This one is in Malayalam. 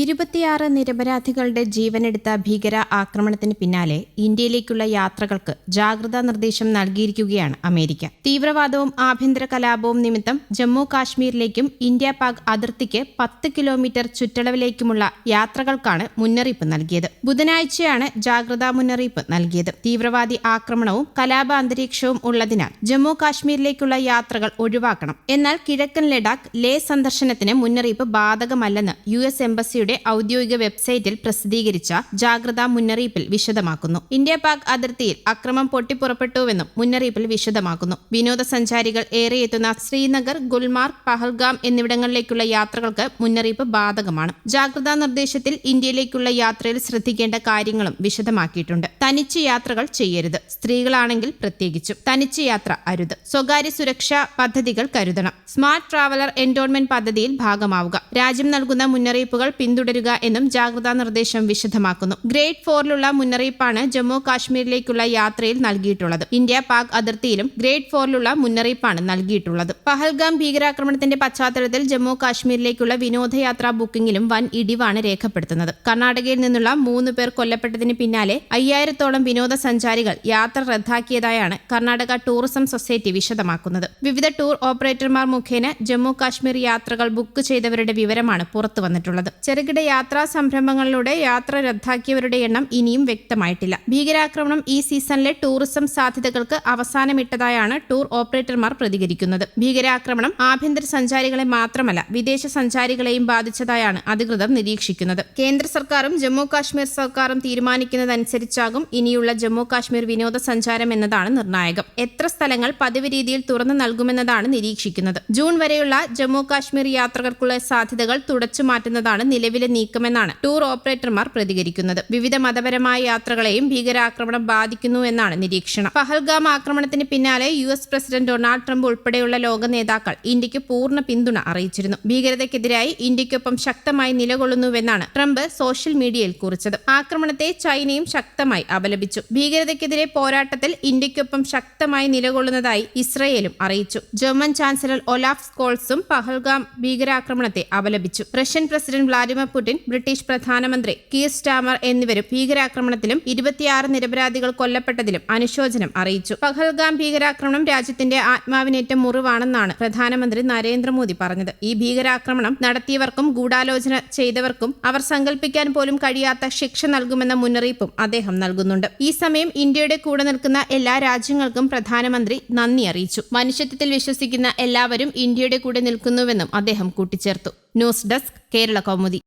ഇരുപത്തിയാറ് നിരപരാധികളുടെ ജീവനെടുത്ത ഭീകര ആക്രമണത്തിന് പിന്നാലെ ഇന്ത്യയിലേക്കുള്ള യാത്രകൾക്ക് ജാഗ്രതാ നിർദ്ദേശം നൽകിയിരിക്കുകയാണ് അമേരിക്ക. തീവ്രവാദവും ആഭ്യന്തര കലാപവും നിമിത്തം ജമ്മു കാശ്മീരിലേക്കും ഇന്ത്യ പാക് അതിർത്തിക്ക് പത്ത് കിലോമീറ്റർ ചുറ്റളവിലേക്കുമുള്ള യാത്രകൾക്കാണ് മുന്നറിയിപ്പ് നൽകിയത്. ബുധനാഴ്ചയാണ് ജാഗ്രതാ മുന്നറിയിപ്പ് നൽകിയത്. തീവ്രവാദി ആക്രമണവും കലാപ അന്തരീക്ഷവും ഉള്ളതിനാൽ ജമ്മു കാശ്മീരിലേക്കുള്ള യാത്രകൾ ഒഴിവാക്കണം. എന്നാൽ കിഴക്കൻ ലഡാക്ക് ലേ സന്ദർശനത്തിന് മുന്നറിയിപ്പ് ബാധകമല്ലെന്ന് യു എസ് എംബസിയുടെ ഔദ്യോഗിക വെബ്സൈറ്റിൽ പ്രസിദ്ധീകരിച്ച ജാഗ്രതാ മുന്നറിയിപ്പിൽ വിശദമാക്കുന്നു. ഇന്ത്യ പാക് അതിർത്തിയിൽ അക്രമം പൊട്ടിപ്പുറപ്പെട്ടുവെന്നും മുന്നറിയിപ്പിൽ വിശദമാക്കുന്നു. വിനോദസഞ്ചാരികൾ ഏറെ എത്തുന്ന ശ്രീനഗർ ഗുൽമാർഗ് പഹൽഗാം എന്നിവിടങ്ങളിലേക്കുള്ള യാത്രകൾക്ക് മുന്നറിയിപ്പ് ബാധകമാണ്. ജാഗ്രതാ നിർദ്ദേശത്തിൽ ഇന്ത്യയിലേക്കുള്ള യാത്രയിൽ ശ്രദ്ധിക്കേണ്ട കാര്യങ്ങളും വിശദമാക്കിയിട്ടുണ്ട്. തനിച്ച് യാത്രകൾ ചെയ്യരുത്. സ്ത്രീകളാണെങ്കിൽ പ്രത്യേകിച്ചും. തനിച്ച് യാത്ര അരുത്. സ്വകാര്യ സുരക്ഷാ പദ്ധതികൾ കരുതണം. സ്മാർട്ട് ട്രാവലർ എൻഡോൺമെന്റ് പദ്ധതിയിൽ ഭാഗമാവുക. രാജ്യം നൽകുന്ന മുന്നറിയിപ്പുകൾ പിന്തുടരുക എന്നും ജാഗ്രതാ നിർദ്ദേശം വിശദമാക്കുന്നു. ഗ്രേഡ് ഫോറിലുള്ള മുന്നറിയിപ്പാണ് ജമ്മു കാശ്മീരിലേക്കുള്ള യാത്രയിൽ നൽകിയിട്ടുള്ളത്. ഇന്ത്യ പാക് അതിർത്തിയിലും ഗ്രേഡ് ഫോറിലുള്ള മുന്നറിയിപ്പാണ് നൽകിയിട്ടുള്ളത്. പഹൽഗാം ഭീകരാക്രമണത്തിന്റെ പശ്ചാത്തലത്തിൽ ജമ്മു കാശ്മീരിലേക്കുള്ള വിനോദയാത്രാ ബുക്കിംഗിലും വൻ ഇടിവാണ് രേഖപ്പെടുത്തുന്നത്. കർണാടകയിൽ നിന്നുള്ള മൂന്ന് പേർ കൊല്ലപ്പെട്ടതിന് പിന്നാലെ അയ്യായിരത്തോളം വിനോദസഞ്ചാരികൾ യാത്ര റദ്ദാക്കിയതായാണ് കർണാടക ടൂറിസം സൊസൈറ്റി വിശദമാക്കുന്നത്. വിവിധ ടൂർ ഓപ്പറേറ്റർമാർ മുഖേന ജമ്മു കാശ്മീർ യാത്രകൾ ബുക്ക് ചെയ്തവരുടെ വിവരമാണ് പുറത്തു വന്നിട്ടുള്ളത് ചെറുകിട യാത്രാ സംരംഭങ്ങളിലൂടെ യാത്ര റദ്ദാക്കിയവരുടെ എണ്ണം ഇനിയും വ്യക്തമായിട്ടില്ല. ഭീകരാക്രമണം ഈ സീസണിലെ ടൂറിസം സാധ്യതകൾക്ക് അവസാനമിട്ടതായാണ് ടൂർ ഓപ്പറേറ്റർമാർ പ്രതികരിക്കുന്നത്. ഭീകരാക്രമണം ആഭ്യന്തര സഞ്ചാരികളെ മാത്രമല്ല വിദേശ സഞ്ചാരികളെയും ബാധിച്ചതായാണ് അധികൃതർ നിരീക്ഷിക്കുന്നത്. കേന്ദ്ര സർക്കാരും ജമ്മു കാശ്മീർ സർക്കാരും തീരുമാനിക്കുന്നതനുസരിച്ചാകും ഇനിയുള്ള ജമ്മു കാശ്മീർ വിനോദസഞ്ചാരം എന്നതാണ് നിർണായകം. എത്ര സ്ഥലങ്ങൾ പതിവ് രീതിയിൽ തുറന്നു നൽകുമെന്നതാണ് നിരീക്ഷിക്കുന്നത്. ജൂൺ വരെയുള്ള ജമ്മു കാശ്മീർ യാത്രകർക്കുള്ള സാധ്യതകൾ തുടച്ചു മാറ്റുന്നതാണ് നിലവിലെ നീക്കമെന്നാണ് ടൂർ ഓപ്പറേറ്റർമാർ പ്രതികരിക്കുന്നത്. വിവിധ മതപരമായ യാത്രകളെയും ഭീകരാക്രമണം ബാധിക്കുന്നു എന്നാണ് നിരീക്ഷണം. പഹൽഗാം ആക്രമണത്തിന് പിന്നാലെ U S president Donald Trump ഉൾപ്പെടെയുള്ള ലോക നേതാക്കൾ ഇന്ത്യയ്ക്ക് പൂർണ പിന്തുണ അറിയിച്ചിരുന്നു. ഭീകരതയ്ക്കെതിരായി ഇന്ത്യക്കൊപ്പം ശക്തമായി നിലകൊള്ളുന്നുവെന്നാണ് ട്രംപ് സോഷ്യൽ മീഡിയയിൽ കുറിച്ചത്. ആക്രമണത്തെ ചൈനയും ശക്തമായി അപലപിച്ചു. ഭീകരതയ്ക്കെതിരെ പോരാട്ടത്തിൽ ഇന്ത്യക്കൊപ്പം ശക്തമായി നിലകൊള്ളുന്നതായി ഇസ്രയേലും അറിയിച്ചു. ജർമ്മൻ ചാൻസലർ ഒലാഫ് സ്കോൾസും പഹൽഗാം ഭീകരാക്രമണത്തെ അപലപിച്ചു. Russian president Vladimir Putin British പ്രധാനമന്ത്രി കീർ സ്റ്റാമർ എന്നിവരും ഭീകരാക്രമണത്തിലും ഇരുപത്തിയാറ് നിരപരാധികൾ കൊല്ലപ്പെട്ടതിലും അനുശോചനം അറിയിച്ചു. പഹൽഗാം ഭീകരാക്രമണം രാജ്യത്തിന്റെ ആത്മാവിനേറ്റ മുറിവാണെന്നാണ് പ്രധാനമന്ത്രി നരേന്ദ്രമോദി പറഞ്ഞത്. ഈ ഭീകരാക്രമണം നടത്തിയവർക്കും ഗൂഢാലോചന ചെയ്തവർക്കും അവർ സങ്കല്പിക്കാൻ പോലും കഴിയാത്ത ശിക്ഷ നൽകുമെന്ന മുന്നറിയിപ്പും അദ്ദേഹം നൽകുന്നുണ്ട്. ഈ സമയം ഇന്ത്യയുടെ കൂടെ നിൽക്കുന്ന എല്ലാ രാജ്യങ്ങൾക്കും പ്രധാനമന്ത്രി നന്ദി അറിയിച്ചു. മനുഷ്യത്വത്തിൽ വിശ്വസിക്കുന്ന എല്ലാവരും ഇന്ത്യയുടെ കൂടെ നിൽക്കുന്നുവെന്നും അദ്ദേഹം കൂട്ടിച്ചേർത്തു. News desk Kerala Kaumudi.